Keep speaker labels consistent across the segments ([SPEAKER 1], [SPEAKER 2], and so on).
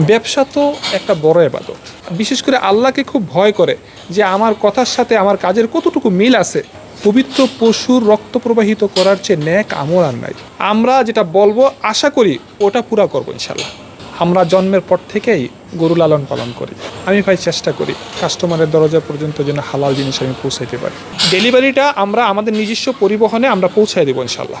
[SPEAKER 1] ব্যবসা তো একটা বড় এবাদত বিশেষ করে আল্লাহকে খুব ভয় করে যে আমার কথার সাথে আমার কাজের কতটুকু মিল আছে। পবিত্র পশুর রক্ত প্রবাহিত করার চেয়ে ন্যাক আমল আর নাই। আমরা যেটা বলব, আশা করি ওটা পুরা করব ইনশাল্লাহ আমরা জন্মের পর থেকেই গরু লালন পালন করি। আমি ভাই চেষ্টা করি কাস্টমারের দরজা পর্যন্ত যেন হালাল জিনিস আমি পৌঁছাইতে পারি। ডেলিভারিটা আমরা আমাদের নিজস্ব পরিবহনে আমরা পৌঁছাই দেবো ইনশাল্লাহ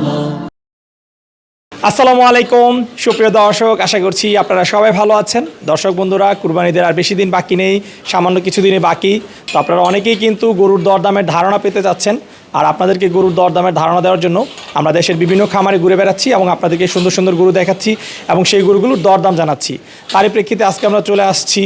[SPEAKER 2] আসসালামু আলাইকুম। সুপ্রিয় দর্শক, আশা করছি আপনারা সবাই ভালো আছেন। দর্শক বন্ধুরা, কুরবানিদের আর বেশি দিন বাকি নেই, সামান্য কিছু কিছুদিনই বাকি। তো আপনারা অনেকেই কিন্তু গরুর দরদামের ধারণা পেতে যাচ্ছেন আর আপনাদেরকে গরুর দরদামের ধারণা দেওয়ার জন্য আমরা দেশের বিভিন্ন খামারে ঘুরে বেড়াচ্ছি এবং আপনাদেরকে সুন্দর সুন্দর গরু দেখাচ্ছি এবং সেই গরুগুলোর দরদাম জানাচ্ছি। তারই প্রেক্ষিতে আজকে আমরা চলে আসছি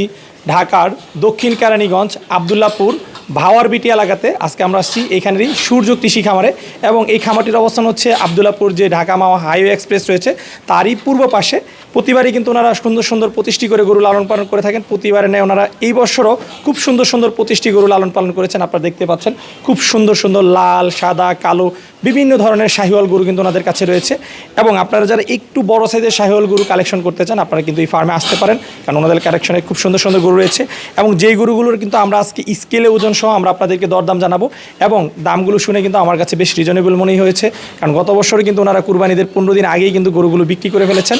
[SPEAKER 2] ঢাকার দক্ষিণ কেরানীগঞ্জ, আবদুল্লাপুর ভাওয়ার বিটি এলাকাতে আজকে আমরা আসছি। এখানেরই সূর্য কৃষি খামারে এবং এই খামারটির অবস্থান হচ্ছে আবদুল্লাপুর যে ঢাকা মাওয়া হাইওয়ে এক্সপ্রেস রয়েছে, তারই পূর্ব পাশে। প্রতিবারই কিন্তু ওনারা সুন্দর সুন্দর প্রতিষ্ঠি করে গরু লালন পালন করে থাকেন। প্রতিবারে নেয় ওনারা এই বছরও খুব সুন্দর সুন্দর প্রতিষ্ঠি গরু লালন পালন করেছেন, আপনারা দেখতে পাচ্ছেন। খুব সুন্দর সুন্দর লাল, সাদা, কালো বিভিন্ন ধরনের শাহিওয়াল গরু কিন্তু ওনাদের কাছে রয়েছে। এবং আপনারা যারা একটু বড় সাইজের শাহিওয়াল গরু কালেকশন করতে চান, আপনারা কিন্তু এই ফার্মে আসতে পারেন, কারণ ওনাদের কালেকশনে খুব সুন্দর সুন্দর গরু রয়েছে। এবং যেই গরুগুলোর কিন্তু আমরা আজকে স্কেলে ওজন সহ আমরা আপনাদেরকে দরদাম জানাব, এবং দামগুলো শুনে কিন্তু আমার কাছে বেশ রিজনেবল মনেই হয়েছে। কারণ গত বছরে কিন্তু ওনারা কুরবানিদের পনেরো দিন আগেই কিন্তু গরুগুলো বিক্রি করে ফেলেছেন।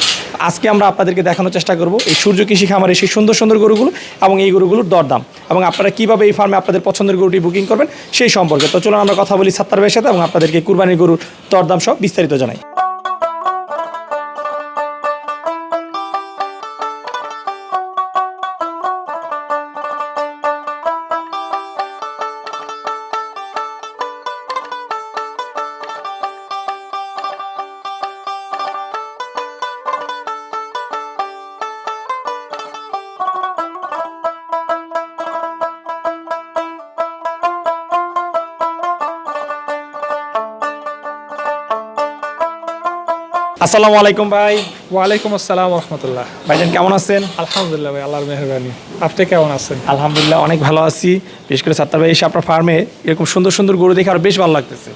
[SPEAKER 2] আজকে আমরা আপনাদেরকে দেখানোর চেষ্টা করব এই সূর্য কৃষি খামারের সেই সুন্দর সুন্দর গরুগুলো এবং এই গরুগুলোর দরদাম এবং আপনারা কীভাবে এই ফার্মে আপনাদের পছন্দের গরুটি বুকিং করবেন সেই সম্পর্কে। তো চলুন আমরা কথা বলি সাত্তার ভাইয়ের সাথে এবং আপনাদেরকে কুরবানির গরুর দরদাম সব বিস্তারিত জানাই। আসসালামু আলাইকুম ভাই।
[SPEAKER 1] ওয়ালাইকুম আসসালাম রহমতুল্লাহ।
[SPEAKER 2] ভাইজান কেমন আছেন?
[SPEAKER 1] আলহামদুলিল্লাহ ভাই আল্লাহর মেহরবানি। আপনি কেমন আছেন?
[SPEAKER 2] আলহামদুলিল্লাহ অনেক ভালো আছি। বিশেষ করে সাত্তার ভাই এসে আপনার ফার্মে এরকম সুন্দর সুন্দর গরু দেখে আরও বেশ ভালো লাগতেছে।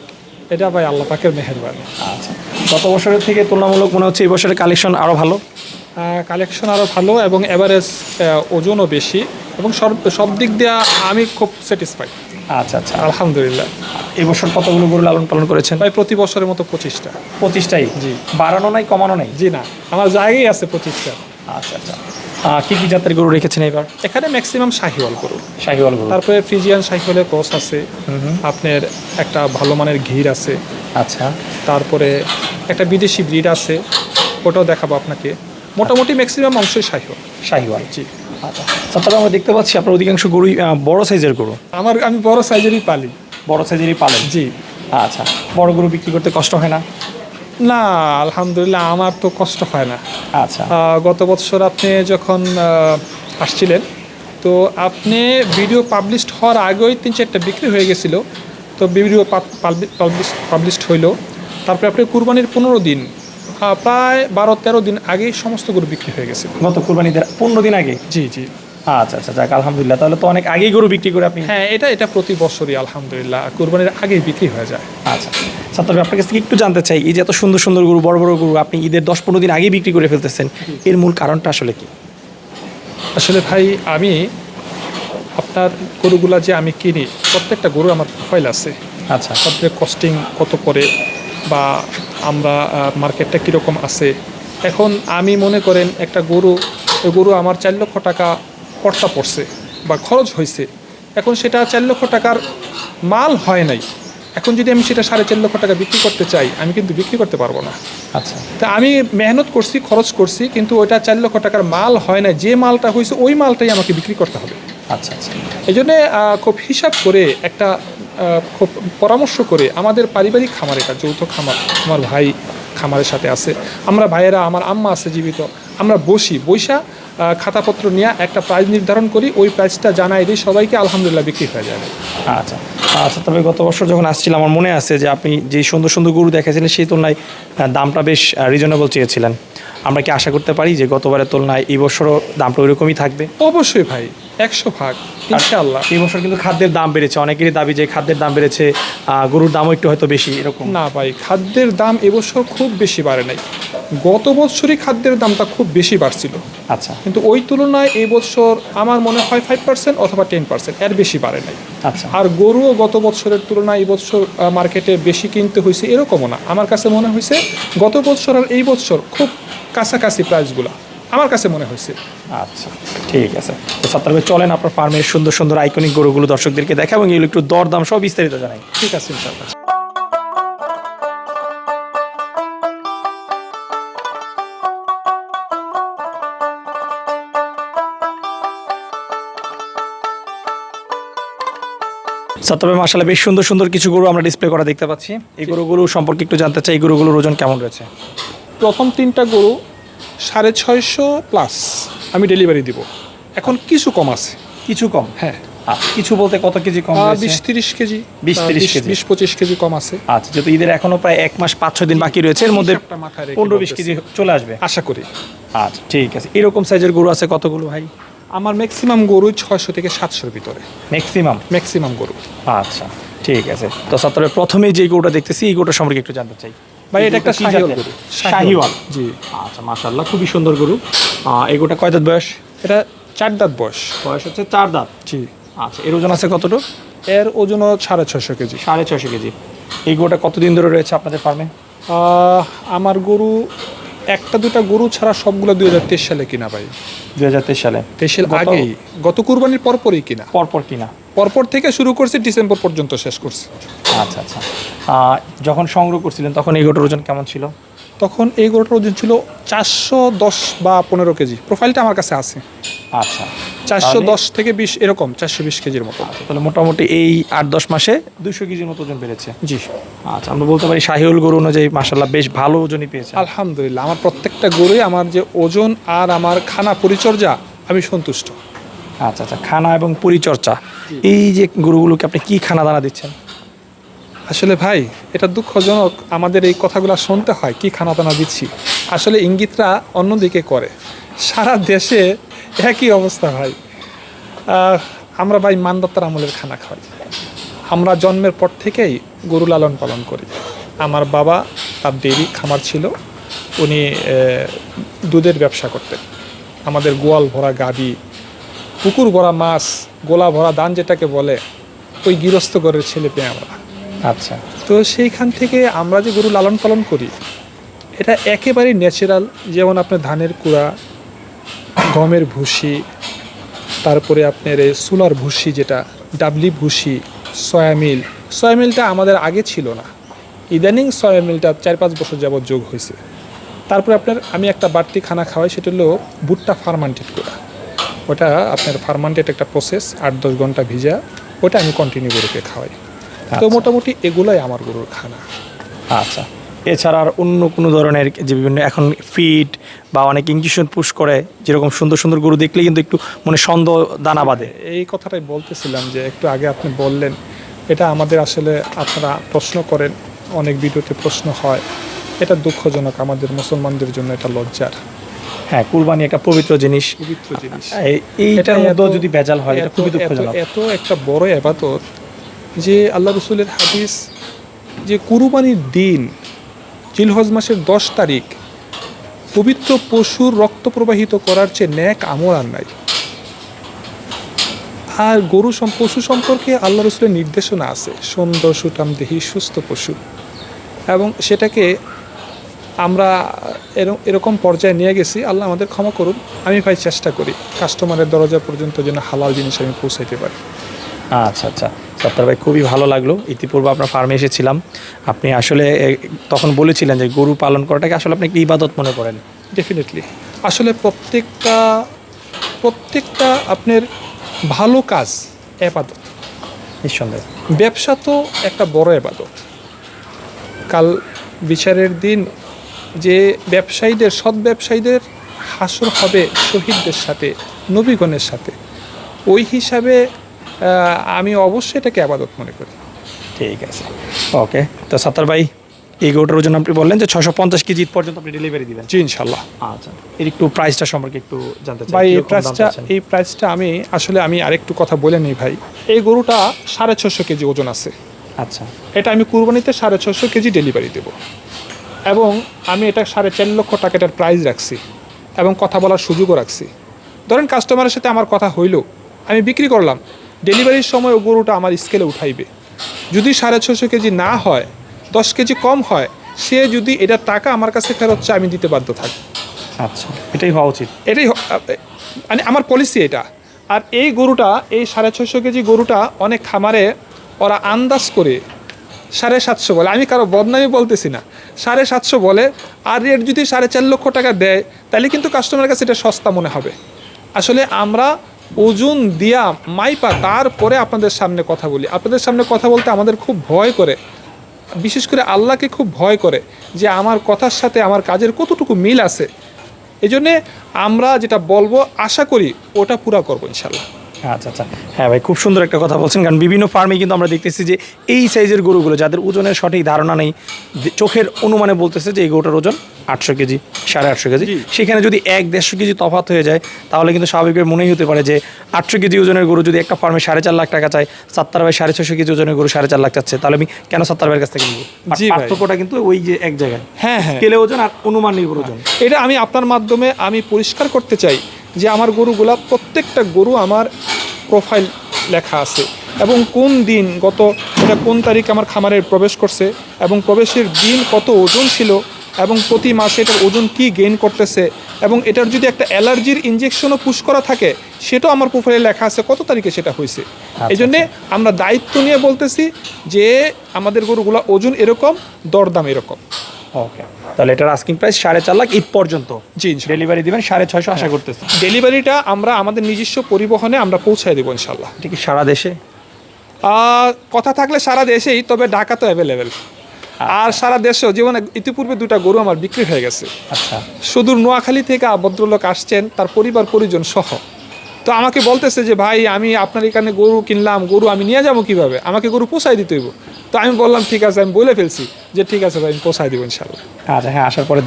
[SPEAKER 1] এটা ভাই আল্লাহ পাকের মেহরবানি।
[SPEAKER 2] আচ্ছা গত বছরের থেকে তুলনামূলক মনে হচ্ছে এই বছরের কালেকশন আরও ভালো?
[SPEAKER 1] কালেকশন আরও ভালো এবং এভারেজ ওজনও বেশি এবং সব সব দিক দিয়ে আমি খুব স্যাটিসফাইড
[SPEAKER 2] আচ্ছা আচ্ছা।
[SPEAKER 1] আলহামদুলিল্লাহ।
[SPEAKER 2] এই বছর কতগুলো গরু লালন পালন করেছেন?
[SPEAKER 1] ভাই প্রতি বছরের মতো পঁচিশটা।
[SPEAKER 2] পঁচিশটাই?
[SPEAKER 1] জি।
[SPEAKER 2] বাড়ানো নাই কমানো নাই?
[SPEAKER 1] জি না আমার জায়গায় আছে পঁচিশটা।
[SPEAKER 2] আচ্ছা আচ্ছা। কি কি জাতের গরু রেখেছেন এবার?
[SPEAKER 1] এখানে ম্যাক্সিমাম শাহিওয়াল গরু।
[SPEAKER 2] শাহিওয়াল গরু।
[SPEAKER 1] তারপরে ফ্রিজিয়ান শাহিওয়ালের ক্রস আছে। আপনার একটা ভালো মানের ঘির আছে।
[SPEAKER 2] আচ্ছা।
[SPEAKER 1] তারপরে একটা বিদেশি ব্রিড আছে। ওটাও দেখাবো আপনাকে। মোটামুটি ম্যাক্সিমাম অংশই শাহিওয়াল।
[SPEAKER 2] শাহিওয়াল।
[SPEAKER 1] জি।
[SPEAKER 2] আচ্ছা তারপরে আমরা দেখতে পাচ্ছি আপনার অধিকাংশ গরুই বড় সাইজের গরু।
[SPEAKER 1] আমার আমি বড় সাইজেরই পালি।
[SPEAKER 2] বড় সাইজেরই পালেন?
[SPEAKER 1] জি।
[SPEAKER 2] আচ্ছা বড় গরু বিক্রি করতে কষ্ট হয় না?
[SPEAKER 1] না আলহামদুলিল্লাহ আমার তো কষ্ট হয় না।
[SPEAKER 2] আচ্ছা।
[SPEAKER 1] গত বছর আপনি যখন আসছিলেন তো আপনি ভিডিও পাবলিশড হওয়ার আগেই তিন চারটা বিক্রি হয়ে গেছিল। তো ভিডিও পাবলিশড হইল। তারপরে আপনি কুরবানির পনেরো দিন প্রায় বারো তেরো দিন আগেই সমস্ত গরু বিক্রি হয়ে গেছে
[SPEAKER 2] গত কুরবানিদের পনেরো দিন আগে?
[SPEAKER 1] জি জি।
[SPEAKER 2] আচ্ছা আচ্ছা যাক আলহামদুলিল্লাহ। তাহলে তো অনেক আগেই গরু বিক্রি করে আপনি
[SPEAKER 1] হ্যাঁ এটা এটা প্রতি বছরই আলহামদুলিল্লাহ। কুরবানির আগেই বিক্রি হয়ে যায়।
[SPEAKER 2] আচ্ছা সাত্তার ভাই, আপনার কাছ থেকে একটু জানতে চাই এই যে এত সুন্দর সুন্দর গরু বড় বড় গরু আপনি ঈদের দশ পনেরো দিন আগেই বিক্রি করে ফেলতেছেন এর মূল কারণটা আসলে কি?
[SPEAKER 1] আসলে ভাই আমি আপনার গরুগুলা যে আমি কিনি প্রত্যেকটা গরু আমার প্রোফাইল আছে।
[SPEAKER 2] আচ্ছা।
[SPEAKER 1] তারপরে কস্টিং কত করে বা আমরা মার্কেটটা কীরকম আছে। এখন আমি মনে করেন একটা গরু গরু আমার চার লক্ষ টাকা কর্তা পড়ছে বা খরচ হয়েছে এখন সেটা চার লক্ষ টাকার মাল হয় নাই। এখন যদি আমি সেটা সাড়ে চার লক্ষ টাকা বিক্রি করতে চাই আমি কিন্তু বিক্রি করতে পারব না।
[SPEAKER 2] আচ্ছা।
[SPEAKER 1] তা আমি মেহনত করছি খরচ করছি কিন্তু ওইটা চার লক্ষ টাকার মাল হয় না যে মালটা হয়েছে ওই মালটাই আমাকে বিক্রি করতে হবে।
[SPEAKER 2] আচ্ছা আচ্ছা।
[SPEAKER 1] এই জন্যে খুব হিসাব করে একটা খুব পরামর্শ করে আমাদের পারিবারিক খামার এটা যৌথ খামার আমার ভাই খামারের সাথে আছে। আমরা ভাইয়েরা আমার আম্মা আছে জীবিত। আমরা বসি বৈশা খাতাপত্র নিয়ে একটা প্রাইস নির্ধারণ করি, ওই প্রাইসটা জানাই দিই, সবাইকে আলহামদুলিল্লাহ বিক্রি হয়ে যাবে।
[SPEAKER 2] আচ্ছা আচ্ছা তবে গত বছর যখন আসছিল আমার মনে আছে যে আপনি যে সুন্দর সুন্দর গরু দেখেছিলেন, সেই তুলনায় দামটা বেশ রিজনেবল চেয়েছিলেন। আমরা কি আশা করতে পারি যে গতবারের তুলনায় এই বছরও দামটা ওইরকমই থাকবে?
[SPEAKER 1] অবশ্যই ভাই একশো ভাগ ইনশাআল্লাহ।
[SPEAKER 2] এই বছর কিন্তু খাদ্যের দাম বেড়েছে অনেকেরই দাবি যে খাদ্যের দাম বেড়েছে গরুর দামও একটু হয়তো বেশি এরকম।
[SPEAKER 1] না ভাই খাদ্যের দাম এবছর খুব বেশি বাড়ে নাই। গত বছরই খাদ্যের দামটা খুব বেশি বাড়ছিল।
[SPEAKER 2] আচ্ছা।
[SPEAKER 1] কিন্তু ওই তুলনায় এই বছর আমার মনে হয় ফাইভ পার্সেন্ট অথবা টেন পার্সেন্ট এর বেশি বাড়ে নাই।
[SPEAKER 2] আচ্ছা।
[SPEAKER 1] আর গরুও গত বছরের তুলনায় এই বছর মার্কেটে বেশি কিনতে হয়েছে এরকমও না। আমার কাছে মনে হয়েছে গত বছর আর এই বছর খুব কাছাকাছি প্রাইসগুলো আমার কাছে মনে হয়েছে।
[SPEAKER 2] আচ্ছা ঠিক আছে। তো সত্তর ভাই চলেন আপনার ফার্মের সুন্দর সুন্দর আইকনিক গরুগুলো দর্শকদেরকে দেখা এবং এগুলো একটু দরদাম সব বিস্তারিত জানাই।
[SPEAKER 1] ঠিক আছে ইনশাআল্লাহ।
[SPEAKER 2] মাসালে বেশ সুন্দর সুন্দর কিছু গরু আমরা ডিসপ্লে করা দেখতে পাচ্ছি। এই গরুগুলো সম্পর্কে একটু জানতে চাই এই গরুগুলোর ওজন কেমন রয়েছে?
[SPEAKER 1] প্রথম তিনটা গরু সাড়ে ছয়শো প্লাস আমি ডেলিভারি দিব। এখন কিছু কম আছে।
[SPEAKER 2] কিছু কম?
[SPEAKER 1] হ্যাঁ।
[SPEAKER 2] কিছু বলতে কত কেজি কম
[SPEAKER 1] বিশ তিরিশ কেজি।
[SPEAKER 2] 20
[SPEAKER 1] আহ,
[SPEAKER 2] 30
[SPEAKER 1] বিশ-
[SPEAKER 2] কেজি।
[SPEAKER 1] বিশ পঁচিশ কেজি কম আছে।
[SPEAKER 2] আচ্ছা যেহেতু ঈদের এখনও প্রায় এক মাস পাঁচ ছয় দিন বাকি রয়েছে এর মধ্যে পনেরো বিশ কেজি চলে আসবে।
[SPEAKER 1] আশা করি।
[SPEAKER 2] আচ্ছা ঠিক আছে। এরকম সাইজের গরু আছে কতগুলো ভাই?
[SPEAKER 1] আমার ম্যাক্সিমাম গরু ছয়শো থেকে সাতশোর ভিতরে।
[SPEAKER 2] ম্যাক্সিমাম
[SPEAKER 1] ম্যাক্সিমাম গরু।
[SPEAKER 2] আচ্ছা ঠিক আছে। তো সত্তরে প্রথমে যে গরুটা দেখতেছি এই গরুটা সম্পর্কে একটু জানতে চাই।
[SPEAKER 1] ভাই এটা একটা শাহিওয়াল গরু।
[SPEAKER 2] শাহিওয়াল।
[SPEAKER 1] জি।
[SPEAKER 2] আচ্ছা মাশাল্লাহ খুবই সুন্দর গরু। গরুটা কয় দাঁত বয়স?
[SPEAKER 1] এটা চার দাঁত বয়স।
[SPEAKER 2] বয়স হচ্ছে চার দাঁত।
[SPEAKER 1] জি।
[SPEAKER 2] আচ্ছা এর ওজন আছে কতটুকু?
[SPEAKER 1] এর ওজন সাড়ে ছয়শো কেজি।
[SPEAKER 2] সাড়ে ছশো কেজি। এই গরুটা কতদিন ধরে রয়েছে আপনাদের ফার্মে?
[SPEAKER 1] আমার গরু একটা দুটা গরু ছাড়া সবগুলো দুই হাজার তেইশ সালে কিনা ভাই?
[SPEAKER 2] দুই হাজার তেইশ সালে।
[SPEAKER 1] তেইশ সাল
[SPEAKER 2] গত-
[SPEAKER 1] আগেই। গত কুরবানির পরপরই কিনা?
[SPEAKER 2] পরপর কিনা।
[SPEAKER 1] পরপর থেকে শুরু করছি ডিসেম্বর পর্যন্ত শেষ করছি।
[SPEAKER 2] আচ্ছা আচ্ছা। যখন সংগ্রহ করছিলেন তখন এই গরুটার ওজন কেমন ছিল?
[SPEAKER 1] তখন এই গরুটার ওজন ছিল চারশো দশ বা পনেরো কেজি। প্রোফাইলটা আমার কাছে আছে।
[SPEAKER 2] আচ্ছা।
[SPEAKER 1] চারশো দশ থেকে বিশ এরকম চারশো বিশ কেজির মতো।
[SPEAKER 2] আচ্ছা তাহলে মোটামুটি এই আট দশ মাসে দুশো কেজির মতো ওজন বেড়েছে।
[SPEAKER 1] জি।
[SPEAKER 2] আচ্ছা আমরা বলতে পারি শাহিউল গরু অনুযায়ী মাসাল্লাহ বেশ ভালো ওজনই পেয়েছে।
[SPEAKER 1] আলহামদুলিল্লাহ আমার প্রত্যেকটা গরুই আমার যে ওজন আর আমার খানা পরিচর্যা আমি সন্তুষ্ট।
[SPEAKER 2] আচ্ছা আচ্ছা খানা এবং পরিচর্যা এই যে গরুগুলোকে আপনি কি খানা দানা দিচ্ছেন?
[SPEAKER 1] আসলে ভাই এটা দুঃখজনক আমাদের এই কথাগুলো শুনতে হয় কি খানা দানা দিচ্ছি। আসলে ইঙ্গিতরা অন্যদিকে করে। সারা দেশে একই অবস্থা ভাই। আমরা ভাই মানদত্তার আমলের খানা খাই। আমরা জন্মের পর থেকেই গরু লালন পালন করি। আমার বাবা তার ডেরি খামার ছিল। উনি দুধের ব্যবসা করতেন। আমাদের গোয়াল ভরা গাবি পুকুর ভরা মাছ গোলা ভরা দান যেটাকে বলে ওই গৃহস্থ ঘরের ছেলে পেয়ে আমরা।
[SPEAKER 2] আচ্ছা।
[SPEAKER 1] তো সেইখান থেকে আমরা যে গরু লালন পালন করি এটা একেবারেই ন্যাচারাল যেমন আপনার ধানের কুড়া গমের ভুসি তারপরে আপনার এই সোলার ভুসি যেটা ডাবলি ভুসি সয়ামিল সয়ামিলটা আমাদের আগে ছিল না। ইদানিং সয়ামিলটা চার পাঁচ বছর যাবৎ যোগ হয়েছে। তারপরে আপনার আমি একটা বাড়তি খানা খাওয়াই সেটা হলো ভুট্টা ফার্মান্টেড করা। ওটা আপনার ফার্মান্টেড একটা প্রসেস আট দশ ঘণ্টা ভিজা ওটা আমি কন্টিনিউ গরুকে খাওয়াই। তো
[SPEAKER 2] আচ্ছা।
[SPEAKER 1] মোটামুটি এগুলোই আমার গরুর খানা।
[SPEAKER 2] আচ্ছা। এছাড়া আর অন্য কোনো ধরনের যে বিভিন্ন এখন ফিট বা অনেক ইঞ্জেকশন পুশ করে যেরকম সুন্দর সুন্দর গরু দেখলে কিন্তু একটু মনে সন্দেহ দানা বাঁধে।
[SPEAKER 1] এই কথাটাই বলতেছিলাম যে একটু আগে আপনি বললেন এটা আমাদের আসলে আপনারা প্রশ্ন করেন অনেক ভিডিওতে প্রশ্ন হয় এটা দুঃখজনক আমাদের মুসলমানদের জন্য এটা লজ্জার।
[SPEAKER 2] হ্যাঁ কুরবানি একটা পবিত্র জিনিস।
[SPEAKER 1] পবিত্র জিনিস।
[SPEAKER 2] এইটার মধ্যেও যদি ভেজাল হয় এটা খুবই দুঃখজনক।
[SPEAKER 1] এত একটা বড় এবাদত যে আল্লাহ রসুলের হাদিস যে কুরবানির দিন জিলহজ মাসের দশ তারিখ। পবিত্র পশুর রক্ত প্রবাহিত করার চেয়ে ন্যাক আমল আর নাই। আর গরু পশু সম্পর্কে আল্লাহ রসুলের নির্দেশনা আছে। সুন্দর সুটাম দেহি, সুস্থ পশু। এবং সেটাকে আমরা এরকম পর্যায়ে নিয়ে গেছি। আল্লাহ আমাদের ক্ষমা করুন। আমি ভাই চেষ্টা করি কাস্টমারের দরজা পর্যন্ত যেন হালাল জিনিস আমি পৌঁছাইতে পারি।
[SPEAKER 2] আচ্ছা আচ্ছা। সত্তর ভাই খুবই ভালো লাগল। ইতিপূর্বে আপনার ফার্মে এসেছিলাম। আপনি আসলে তখন বলেছিলেন যে গরু পালন করাটাকে আসলে আপনি একটি ইবাদত মনে করেন।
[SPEAKER 1] ডেফিনেটলি আসলে প্রত্যেকটা প্রত্যেকটা আপনার ভালো কাজ এবাদত।
[SPEAKER 2] নিঃসন্দেহে।
[SPEAKER 1] ব্যবসা তো একটা বড় এবাদত। কাল বিচারের দিন যে ব্যবসায়ীদের সৎ ব্যবসায়ীদের হাসর হবে শহীদদের সাথে নবীগণের সাথে। ওই হিসাবে আমি অবশ্যই এটাকে আবাদত মনে করি।
[SPEAKER 2] ঠিক আছে। ওকে তো সাত্তার ভাই এই গরুটার ওজন আপনি বললেন যে ছশো পঞ্চাশ কেজি পর্যন্ত আপনি ডেলিভারি দিবেন।
[SPEAKER 1] জি ইনশাল্লাহ
[SPEAKER 2] আচ্ছা এর একটু প্রাইসটা সম্পর্কে একটু জানতে চাই
[SPEAKER 1] ভাই এই প্রাইসটা এই প্রাইসটা আমি আসলে আমি আরেকটু কথা বলে নিই ভাই। এই গরুটা সাড়ে ছশো কেজি ওজন আছে।
[SPEAKER 2] আচ্ছা।
[SPEAKER 1] এটা আমি কুরবানিতে সাড়ে ছশো কেজি ডেলিভারি দেব। এবং আমি এটা সাড়ে চার লক্ষ টাকা এটার প্রাইস রাখছি এবং কথা বলার সুযোগও রাখছি। ধরেন কাস্টমারের সাথে আমার কথা হইল আমি বিক্রি করলাম। ডেলিভারির সময় ও গরুটা আমার স্কেলে উঠাইবে। যদি সাড়ে ছশো কেজি না হয় দশ কেজি কম হয় সে যদি এটার টাকা আমার কাছে ফেরত চায় আমি দিতে বাধ্য থাকি।
[SPEAKER 2] আচ্ছা এটাই হওয়া উচিত।
[SPEAKER 1] এটাই মানে আমার পলিসি এটা। আর এই গরুটা এই সাড়ে ছশো কেজি গরুটা অনেক খামারে ওরা আন্দাজ করে সাড়ে সাতশো বলে। আমি কারও বদনামি বলতেছি না। সাড়ে সাতশো বলে আর রেট যদি সাড়ে চার লক্ষ টাকা দেয় তাহলে কিন্তু কাস্টমারের কাছে এটা সস্তা মনে হবে। আসলে আমরা ওজন দিয়া মাইপা, তারপরে আপনাদের সামনে কথা বলি। আপনাদের সামনে কথা বলতে আমাদের খুব ভয় করে। বিশেষ করে আল্লাহকে খুব ভয় করে যে আমার কথার সাথে আমার কাজের কতটুকু মিল আছে। এই জন্যে আমরা যেটা বলব, আশা করি ওটা পুরা করব ইনশাল্লাহ
[SPEAKER 2] আচ্ছা আচ্ছা। হ্যাঁ ভাই খুব সুন্দর একটা কথা বলছেন। কারণ বিভিন্ন ফার্মে কিন্তু আমরা দেখতেছি যে এই সাইজের গরুগুলো যাদের ওজনের সঠিক ধারণা নেই চোখের অনুমানে বলতেছে যে এই গরুটার ওজন আটশো কেজি সাড়ে আটশো কেজি। সেখানে যদি এক দেড়শো কেজি তফাত হয়ে যায় তাহলে কিন্তু স্বাভাবিকভাবে মনেই হতে পারে যে আটশো কেজি ওজনের গরু যদি একটা ফার্মে সাড়ে চার লাখ টাকা চায় সাত্তার ভাই সাড়ে ছশো কেজি ওজনের গরু সাড়ে চার লাখ চাচ্ছে। তাহলে আমি কেন সাত্তার ভাইয়ের কাছ থেকে নিব? পার্থক্যটা কিন্তু ওই যে এক জায়গায়।
[SPEAKER 1] হ্যাঁ হ্যাঁ।
[SPEAKER 2] স্কেলে ওজন আর অনুমান নির্ভর ওজন।
[SPEAKER 1] এটা আমি আপনার মাধ্যমে আমি পরিষ্কার করতে চাই যে আমার গরুগুলা প্রত্যেকটা গরু আমার প্রোফাইল লেখা আছে। এবং কোন দিন গত এটা কোন তারিখ আমার খামারে প্রবেশ করছে এবং প্রবেশের দিন কত ওজন ছিল এবং প্রতি মাসে এটার ওজন কি গেইন করতেছে এবং এটার যদি একটা অ্যালার্জির ইঞ্জেকশনও পুশ করা থাকে সেটাও আমার প্রোফাইলে লেখা আছে কত তারিখে সেটা হয়েছে। এই জন্যে আমরা দায়িত্ব নিয়ে বলতেছি যে আমাদের গরুগুলা ওজন এরকম দরদাম এরকম।
[SPEAKER 2] ওকে তাহলে এটার আস্কিং প্রাইস সাড়ে চার লাখ ঈদ পর্যন্ত।
[SPEAKER 1] জি
[SPEAKER 2] ডেলিভারি দিবেন সাড়ে ছয়শো আশা করতেছি।
[SPEAKER 1] ডেলিভারিটা আমরা আমাদের নিজস্ব পরিবহনে আমরা পৌঁছায় দেবো ইনশাল্লাহ
[SPEAKER 2] এটা কি সারা দেশে?
[SPEAKER 1] কথা থাকলে সারা দেশেই তবে ঢাকা তো অ্যাভেলেবেল আর সারা দেশেও যেমন ইতিপূর্বে দুটা গরু আমার বিক্রি হয়ে গেছে।
[SPEAKER 2] আচ্ছা।
[SPEAKER 1] সুদূর নোয়াখালী থেকে ভদ্রলোক আসছেন তার পরিবার পরিজন সহ। তো আমাকে বলতেছে যে ভাই আমি আপনার এখানে গরু কিনলাম গরু আমি নিয়ে যাব কীভাবে? আমাকে গরু পোষাই দিতে হইব। তো আমি বললাম ঠিক আছে আমি বলে ফেলছি যে ঠিক আছে ভাই আমি পোষাই দিব ইনশাল্লাহ
[SPEAKER 2] আচ্ছা হ্যাঁ আসার পরে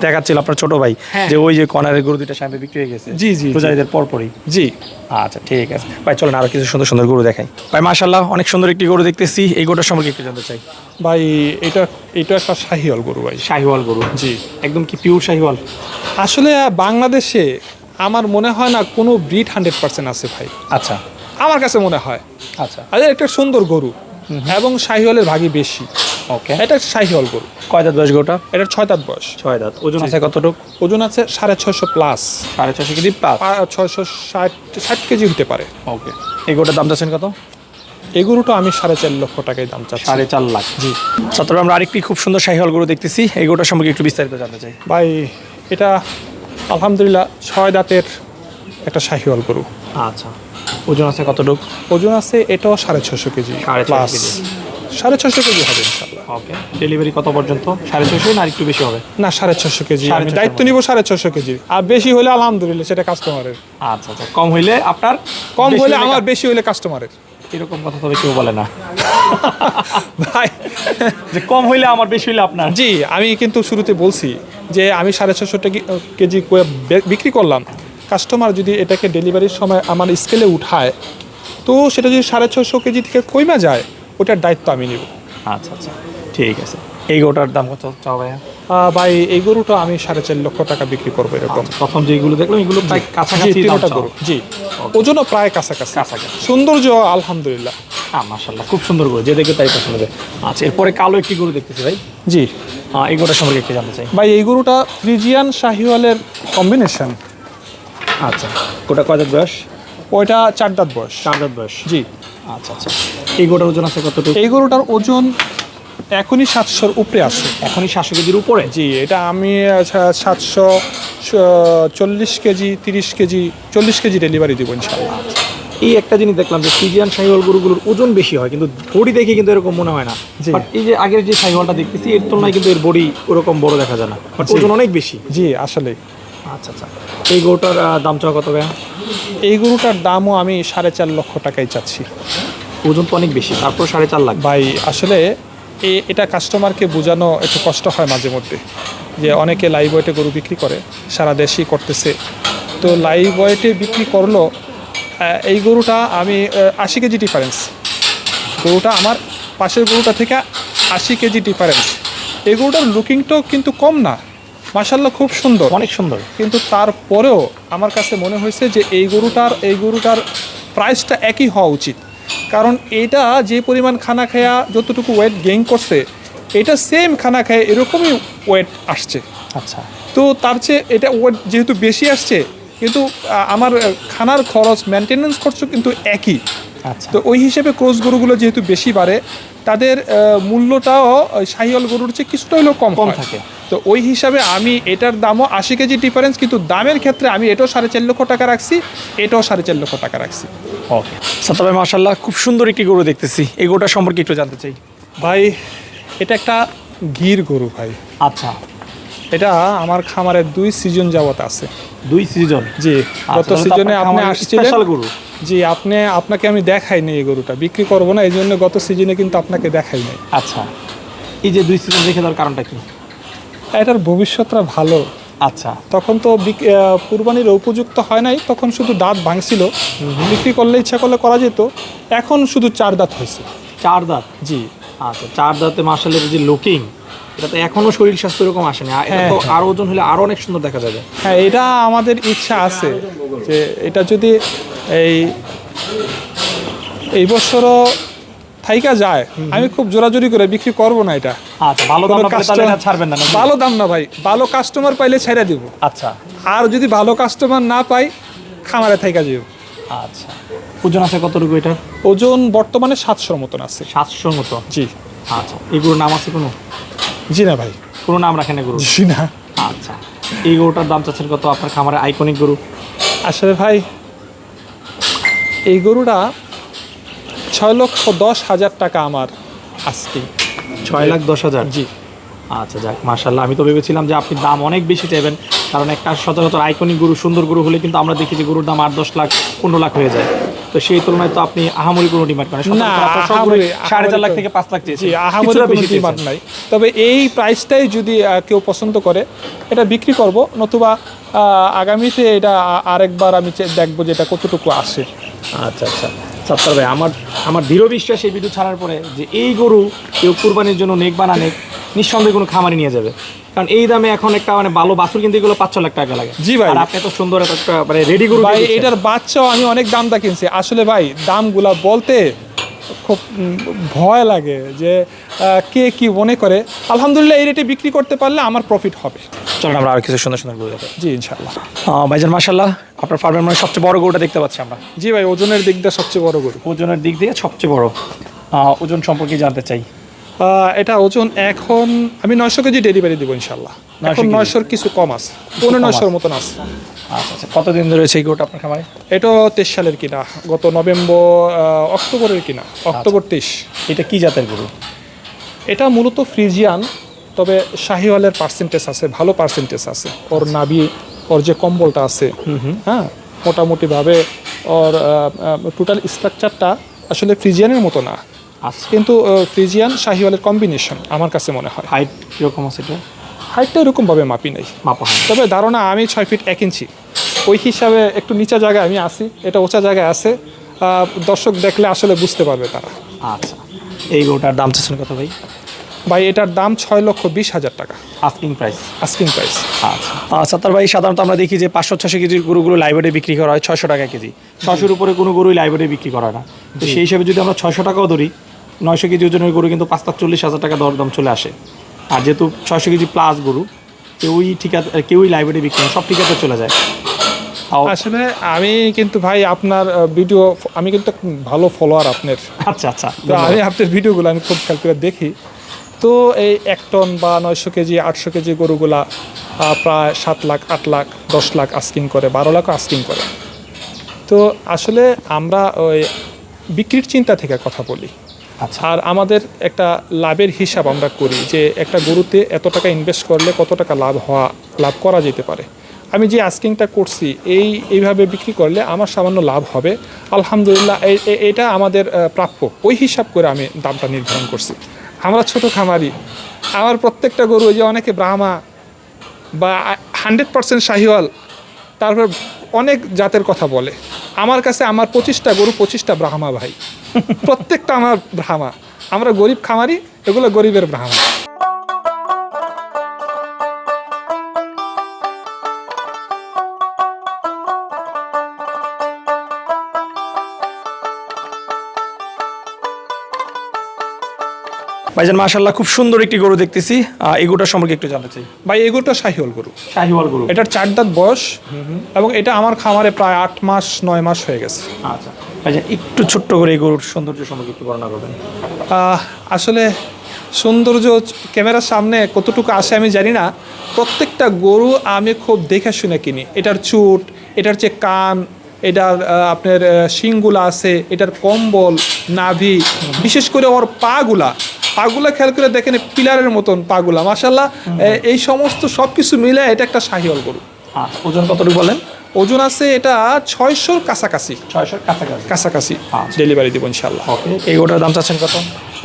[SPEAKER 2] দেখাচ্ছিল আপনার ছোট ভাই
[SPEAKER 1] হ্যাঁ।
[SPEAKER 2] যে ওই যে কর্নারের গরু দুইটা সামনে বিক্রি হয়ে গেছে।
[SPEAKER 1] জি, জি, জি।
[SPEAKER 2] পূজারীদের পরপরই।
[SPEAKER 1] জি।
[SPEAKER 2] আচ্ছা ঠিক আছে। ভাই চলেন আরও কিছু সুন্দর সুন্দর গরু দেখাই। ভাই মাশাল্লাহ অনেক সুন্দর একটি গরু দেখতেছি। এই গরুটার সম্পর্কে একটু জানতে চাই।
[SPEAKER 1] ভাই এটা এটা একটা শাহিওয়াল গরু ভাই।
[SPEAKER 2] শাহিওয়াল গরু।
[SPEAKER 1] জি।
[SPEAKER 2] একদম কি পিওর শাহিওয়াল?
[SPEAKER 1] আসলে বাংলাদেশে আমার মনে হয় না কোনো ব্রিড হান্ড্রেড পার্সেন্ট আছে ভাই।
[SPEAKER 2] আচ্ছা।
[SPEAKER 1] আমার কাছে মনে হয়।
[SPEAKER 2] আচ্ছা।
[SPEAKER 1] আর একটা সুন্দর গরু এবং শাহিওয়ালের ভাগই বেশি।
[SPEAKER 2] ওকে।
[SPEAKER 1] এটা শাহিওয়াল গরু।
[SPEAKER 2] কয় দাঁত বয়স গরুটা?
[SPEAKER 1] এটা ছয় দাঁত বয়স।
[SPEAKER 2] ছয় দাঁত। ওজন আছে কতটুকু?
[SPEAKER 1] ওজন আছে সাড়ে ছয়শো প্লাস
[SPEAKER 2] সাড়ে ছশো কেজি প্লাস
[SPEAKER 1] ছয়শো ষাট ষাট কেজি হতে পারে।
[SPEAKER 2] ওকে। এই গরুটার দাম চাচ্ছেন কত?
[SPEAKER 1] এই গরুটা আমি সাড়ে চার লক্ষ টাকায় দাম চাচ্ছি।
[SPEAKER 2] সাড়ে চার লাখ। জি। তারপরে আমরা আরেকটি খুব সুন্দর শাহিওয়াল গরু দেখতেছি। এই গরুটার সম্পর্কে একটু বিস্তারিত জানতে চাই।
[SPEAKER 1] ভাই এটা আলহামদুলিল্লাহ ছয় দাঁতের একটা শাহিওয়াল গরু।
[SPEAKER 2] আচ্ছা ওজন আছে কতটুক?
[SPEAKER 1] ওজন আছে এটাও সাড়ে ছশো কেজি
[SPEAKER 2] সাড়ে
[SPEAKER 1] প্লাস সাড়ে ছশো কেজি হবে ইনশাল্লাহ
[SPEAKER 2] ওকে ডেলিভারি কত পর্যন্ত? সাড়ে ছশো না একটু বেশি হবে?
[SPEAKER 1] না সাড়ে ছশো কেজি আমি দায়িত্ব নিব সাড়ে ছশো কেজি। আর বেশি হলে আলহামদুলিল্লাহ সেটা কাস্টমারের
[SPEAKER 2] আচ্ছা আচ্ছা কম হইলে আপনার
[SPEAKER 1] কম হলে আমার বেশি হলে কাস্টমারের
[SPEAKER 2] এরকম কথা তবে কেউ বলে না।
[SPEAKER 1] ভাই
[SPEAKER 2] যে কম হইলে আমার বেশি হইলে আপনার।
[SPEAKER 1] জি আমি কিন্তু শুরুতে বলছি যে আমি সাড়ে ছশো টাকা কেজি করে বিক্রি করলাম। কাস্টমার যদি এটাকে ডেলিভারির সময় আমার স্কেলে উঠায় তো সেটা যদি সাড়ে ছশো কেজি থেকে কইমা যায় ওটার দায়িত্ব আমি নিব।
[SPEAKER 2] আচ্ছা আচ্ছা ঠিক আছে। এই গোটার দাম কত চাও ভাইয়া?
[SPEAKER 1] ভাই এই গরুটা আমি সাড়ে চার লক্ষ টাকা বিক্রি করব এরকম।
[SPEAKER 2] প্রথম যে যেগুলো দেখলাম এগুলো প্রায় কাছাকাছি
[SPEAKER 1] গরু। জি ওজনও প্রায় কাছাকাছি।
[SPEAKER 2] কাছাকাছি।
[SPEAKER 1] সৌন্দর্য আলহামদুলিল্লাহ।
[SPEAKER 2] হ্যাঁ মাশাল্লাহ খুব সুন্দর গরু যে দেখে তাই পছন্দ হবে। আচ্ছা এরপরে কালো একটি গরু দেখতেছি ভাই।
[SPEAKER 1] জি।
[SPEAKER 2] এই গরুটার সম্পর্কে একটু জানতে চাই।
[SPEAKER 1] ভাই এই গরুটা ফ্রিজিয়ান শাহিওয়ালের কম্বিনেশন
[SPEAKER 2] আচ্ছা গোটা কয় দাঁত বয়স?
[SPEAKER 1] ওইটা চার দাঁত বয়স।
[SPEAKER 2] চার দাঁত বয়স।
[SPEAKER 1] জি।
[SPEAKER 2] আচ্ছা আচ্ছা। এই গোটার ওজন আছে কতটুকু?
[SPEAKER 1] এই গরুটার ওজন এখনই সাতশোর উপরে আছে।
[SPEAKER 2] এখনই সাতশো কেজির উপরে?
[SPEAKER 1] জি এটা আমি সাতশো চল্লিশ কেজি তিরিশ কেজি চল্লিশ কেজি ডেলিভারি দিব ইনশাল্লাহ
[SPEAKER 2] এই একটা জিনিস দেখলাম যে ফিজিয়ান শাহিওয়াল গরুগুলোর ওজন বেশি হয় কিন্তু বডি দেখে কিন্তু এরকম মনে হয় না। বাট এই যে আগের যে শাহিওয়ালটা দেখতেছি এর তুলনায় কিন্তু এর বডি ওরকম বড় দেখা যায় না। বাট ওজন অনেক বেশি।
[SPEAKER 1] জি আসলে
[SPEAKER 2] আচ্ছা আচ্ছা। এই গরুটার দাম চাওয়া কত ভাইয়া?
[SPEAKER 1] এই গরুটার দামও আমি সাড়ে চার লক্ষ টাকাই চাচ্ছি।
[SPEAKER 2] ওজন তো অনেক বেশি তারপর সাড়ে চার লাখ।
[SPEAKER 1] ভাই আসলে এটা কাস্টমারকে বোঝানো একটু কষ্ট হয় মাঝে মধ্যে যে অনেকে লাইভ ওয়েটে গরু বিক্রি করে সারা দেশই করতেছে। তো লাইভ ওয়েটে বিক্রি করল এই গরুটা আমি আশি কেজি ডিফারেন্স গরুটা আমার পাশের গরুটা থেকে আশি কেজি ডিফারেন্স এই গরুটার লুকিংটাও কিন্তু কম না মাসাল্লাহ খুব সুন্দর।
[SPEAKER 2] অনেক সুন্দর।
[SPEAKER 1] কিন্তু তারপরেও আমার কাছে মনে হয়েছে যে এই গরুটার এই গরুটার প্রাইসটা একই হওয়া উচিত। কারণ এটা যে পরিমাণ খানা খায়া যতটুকু ওয়েট গেইন করছে এটা সেম খানা খায় এরকমই ওয়েট আসছে।
[SPEAKER 2] আচ্ছা।
[SPEAKER 1] তো তার চেয়ে এটা ওয়েট যেহেতু বেশি আসছে কিন্তু আমার খানার খরচ মেনটেনেন্স খরচ কিন্তু একই।
[SPEAKER 2] আচ্ছা।
[SPEAKER 1] তো ওই হিসেবে ক্রস গরুগুলো যেহেতু বেশি বাড়ে তাদের মূল্যটাও শাহিওয়াল গরুর চেয়ে কিছুটা হলেও কম
[SPEAKER 2] কম থাকে।
[SPEAKER 1] তো ওই হিসাবে আমি এটার দামও আশি কেজি ডিফারেন্স কিন্তু দামের ক্ষেত্রে আমি এটাও সাড়ে চার লক্ষ টাকা রাখছি এটাও সাড়ে চার লক্ষ টাকা রাখছি।
[SPEAKER 2] ওকে সাত্তার ভাই মার্শাল্লাহ খুব সুন্দর একটি গরু দেখতেছি। এই গরুটা সম্পর্কে একটু জানতে চাই।
[SPEAKER 1] ভাই এটা একটা গির গরু ভাই।
[SPEAKER 2] আচ্ছা।
[SPEAKER 1] এটা আমার খামারে দুই সিজন যাবত আছে।
[SPEAKER 2] দুই সিজন
[SPEAKER 1] জি গত সিজনে আপনি আসছিলেন।
[SPEAKER 2] গরু।
[SPEAKER 1] জি আপনি আপনাকে আমি দেখাই নাই এই গরুটা বিক্রি করব না এই জন্য গত সিজনে কিন্তু আপনাকে দেখাই নাই।
[SPEAKER 2] আচ্ছা। এই যে দুই সিজন রেখে দেওয়ার কারণটা কি?
[SPEAKER 1] এটার ভবিষ্যৎটা ভালো।
[SPEAKER 2] আচ্ছা।
[SPEAKER 1] তখন তো কুরবানির উপযুক্ত হয় নাই তখন শুধু দাঁত ভাঙছিল। বিক্রি করলে ইচ্ছা করলে করা যেত এখন শুধু চার দাঁত হয়েছে।
[SPEAKER 2] চার দাঁত?
[SPEAKER 1] জি।
[SPEAKER 2] আচ্ছা চার দাঁতে মার্শালের যে লুকিং এটা তো এখনও শরীর স্বাস্থ্য এরকম আসেনি আর
[SPEAKER 1] হ্যাঁ,
[SPEAKER 2] আরও ওজন হলে আরও অনেক সুন্দর দেখা যাবে।
[SPEAKER 1] হ্যাঁ এটা আমাদের ইচ্ছা আছে যে এটা যদি এই এই বছরও থাইকা যায় আমি খুব জোরাজোরি করে বিক্রি করব না এটা।
[SPEAKER 2] আচ্ছা ভালো দাম না ছাড়বেন
[SPEAKER 1] ভালো দাম না ভাই ভালো কাস্টমার পাইলে ছেড়ে দিব।
[SPEAKER 2] আচ্ছা।
[SPEAKER 1] আর যদি ভালো কাস্টমার না পাই খামারে থাইকা যাব
[SPEAKER 2] আচ্ছা। ওজন আছে কতটুকু এটা
[SPEAKER 1] ওজন বর্তমানে সাতশোর মতন আছে।
[SPEAKER 2] সাতশোর মতো?
[SPEAKER 1] জি।
[SPEAKER 2] আচ্ছা এই গরুর নাম আছে কোনো?
[SPEAKER 1] জি না ভাই।
[SPEAKER 2] কোনো নাম রাখেন না গরু
[SPEAKER 1] জি না।
[SPEAKER 2] আচ্ছা। এই গরুটার দাম চাচ্ছেন কত? আপনার খামারে আইকনিক গরু?
[SPEAKER 1] আসলে ভাই এই গরুটা ছয় লক্ষ দশ হাজার টাকা আমার আজকে।
[SPEAKER 2] ছয় লাখ দশ হাজার?
[SPEAKER 1] জি।
[SPEAKER 2] আচ্ছা যাক মার্শাল্লাহ আমি তো ভেবেছিলাম যে আপনি দাম অনেক বেশি চাইবেন কারণ একটা সচরাচর আইকনিক গরু সুন্দর গরু হলে কিন্তু আমরা দেখি যে গরুর দাম আট দশ লাখ পনেরো লাখ হয়ে যায়। তো সেই তুলনায় তো আপনি আহামরি কোনো ডিমান্ড করেন সাড়ে চার লাখ থেকে পাঁচ লাখ চেয়েছি।
[SPEAKER 1] আহামরি কোনো ডিমান্ড নাই। তবে এই প্রাইসটাই যদি কেউ পছন্দ করে এটা বিক্রি করব নতুবা আগামীতে এটা আরেকবার আমি দেখব যে এটা কতটুকু আসে।
[SPEAKER 2] আচ্ছা আচ্ছা। সত্তর ভাই আমার আমার দৃঢ় বিশ্বাস এই ভিডিও ছাড়ার পরে যে এই গরু কেউ কুরবানির জন্য নেক বা না নেক নিঃসন্দেহে কোনো খামারে নিয়ে যাবে। কারণ এই দামে এখন একটা মানে ভালো বাছুর কিনতে এগুলো পাঁচ ছ লাখ টাকা লাগে।
[SPEAKER 1] জি ভাই।
[SPEAKER 2] আপনি এত সুন্দর একটা মানে রেডি গরু
[SPEAKER 1] ভাই এটার বাচ্চাও আমি অনেক দাম দা কিনছি। আসলে ভাই দামগুলা বলতে খুব ভয় লাগে যে কে কি মনে করে। আলহামদুলিল্লাহ এই রেটে বিক্রি করতে পারলে আমার প্রফিট হবে।
[SPEAKER 2] চলুন আমরা আর কিছু সুন্দর সুন্দর গরু দেখো।
[SPEAKER 1] জি ইনশাল্লাহ
[SPEAKER 2] ভাইজান মাসাল্লাহ আপনার ফার্মের মানে সবচেয়ে বড় গরুটা দেখতে পাচ্ছি আমরা।
[SPEAKER 1] জি ভাই ওজনের দিকটা সবচেয়ে বড় গরু।
[SPEAKER 2] ওজনের দিক দিয়ে সবচেয়ে বড়। ওজন সম্পর্কে জানতে চাই।
[SPEAKER 1] এটা ওজন এখন আমি নয়শো কেজি ডেলিভারি দেবো ইনশাল্লাহ
[SPEAKER 2] 900
[SPEAKER 1] এখন। নয়শোর কিছু কম আছে। পনেরো নয়শোর মতন আছে।
[SPEAKER 2] আচ্ছা আচ্ছা। কতদিন ধরে এই গরুটা আপনার খামারে?
[SPEAKER 1] এটাও তেইশ সালের কিনা। গত নভেম্বর অক্টোবরের কিনা। অক্টোবর তেইশ।
[SPEAKER 2] এটা কি জাতের গরু?
[SPEAKER 1] এটা মূলত ফ্রিজিয়ান তবে শাহিওয়ালের পার্সেন্টেজ আছে ভালো পার্সেন্টেজ আছে। ওর নাভি ওর যে কম্বলটা আছে হ্যাঁ মোটামুটিভাবে ওর টোটাল স্ট্রাকচারটা আসলে ফ্রিজিয়ানের মতো না।
[SPEAKER 2] আচ্ছা।
[SPEAKER 1] কিন্তু ফ্রিজিয়ান শাহিওয়ালের কম্বিনেশন আমার কাছে মনে হয়।
[SPEAKER 2] হাইট কীরকম আছে এটা?
[SPEAKER 1] হাইটটা এরকমভাবে মাপি নাই।
[SPEAKER 2] মাপা হয়
[SPEAKER 1] তবে ধারণা আমি ছয় ফিট এক ইঞ্চি। ওই হিসাবে একটু নিচা জায়গায় আমি আসি এটা ওচা জায়গায় আছে। দর্শক দেখলে আসলে বুঝতে পারবে তারা।
[SPEAKER 2] আচ্ছা এই গরুটার দাম চাচ্ছেন কত ভাই?
[SPEAKER 1] ভাই এটার দাম ছয় লক্ষ বিশ হাজার টাকা।
[SPEAKER 2] আস্কিং প্রাইস
[SPEAKER 1] আস্কিং প্রাইস
[SPEAKER 2] আচ্ছা। সাত্তার ভাই সাধারণত আমরা দেখি যে পাঁচশো ছশো কেজির গরুগুলো লাইব্রেরি বিক্রি করা হয় ছশো টাকা কেজি। ছশোর উপরে কোনো গরুই লাইব্রেরি বিক্রি করা না। তো সেই হিসাবে যদি আমরা ছয়শো টাকাও ধরি নয়শো কেজি ওজনের গরু কিন্তু পাঁচ লাখ চল্লিশ হাজার টাকা দরদাম চলে আসে। আর যেহেতু ছয়শো কেজি প্লাস গরু কেউই ঠিকাতে কেউই লাইব্রেরি বিক্রি সব ঠিকাতে চলে যায়।
[SPEAKER 1] আসলে আমি কিন্তু ভাই আপনার ভিডিও আমি কিন্তু ভালো ফলোয়ার আপনার।
[SPEAKER 2] আচ্ছা আচ্ছা
[SPEAKER 1] তো আমি আপনার ভিডিওগুলো আমি খুব খেয়াল করে দেখি। তো এই এক টন বা নয়শো কেজি আটশো কেজি গরুগুলা প্রায় সাত লাখ আট লাখ দশ লাখ আস্কিং করে বারো লাখ আস্কিং করে। তো আসলে আমরা ওই বিক্রির চিন্তা থেকে কথা বলি। আর আমাদের একটা লাভের হিসাব আমরা করি যে একটা গরুতে এত টাকা ইনভেস্ট করলে কত টাকা লাভ হওয়া, লাভ করা যেতে পারে। আমি যে আস্কিংটা করছি, এই, এইভাবে বিক্রি করলে আমার সামান্য লাভ হবে। আলহামদুলিল্লাহ এটা আমাদের প্রাপ্য। ওই হিসাব করে আমি দামটা নির্ধারণ করছি। আমরা ছোট খামারি, আমার প্রত্যেকটা গরু যে অনেকে ব্রাহ্মা বা হান্ড্রেড পার্সেন্ট শাহিওয়াল, তারপর অনেক জাতের কথা বলে। আমার কাছে আমার পঁচিশটা গরু, পঁচিশটা ব্রাহ্মা ভাই। প্রত্যেকটা আমার ব্রাহ্মা। আমরা গরিব খামারি, এগুলো গরিবের ব্রাহ্মা।
[SPEAKER 2] ভাইজান মাশাল্লাহ খুব সুন্দর একটি গরু দেখতেছি। এই গরুটার সম্পর্কে একটু জানতে চাই।
[SPEAKER 1] ভাই এই গরুটা শাহিওয়াল গরু।
[SPEAKER 2] শাহিওয়াল গরু।
[SPEAKER 1] এটার চার দাঁত বয়স এবং এটা আমার খামারে প্রায় আট মাস নয় মাস হয়ে গেছে।
[SPEAKER 2] আচ্ছা। ভাইজান একটু ছোট্ট করে এই গরুর সৌন্দর্য সম্পর্কে একটু বর্ণনা করবেন।
[SPEAKER 1] আসলে সৌন্দর্য ক্যামেরার সামনে কতটুকু আসে আমি জানি না। প্রত্যেকটা গরু আমি খুব দেখে শুনে কিনি। এটার চুট এটার যে কান এটার আপনার শিংগুলা আছে এটার কম্বল নাভি বিশেষ করে ওর পাগুলা। পাগুলা খেয়াল করে দেখেন পিলারের মতন পাগুলা মাসাল্লাহ এই সমস্ত সব কিছু মিলে এটা একটা শাহিওয়াল গরু।
[SPEAKER 2] আচ্ছা ওজন কতটুকু বলেন?
[SPEAKER 1] ওজন আছে এটা ছয়শোর কাছাকাছি।
[SPEAKER 2] ছয়শোর কাছাকাছি।
[SPEAKER 1] কাছাকাছি
[SPEAKER 2] আচ্ছা।
[SPEAKER 1] ডেলিভারি দেবো ইনশাল্লাহ
[SPEAKER 2] ওকে এই গরুটার দাম চাচ্ছেন কত?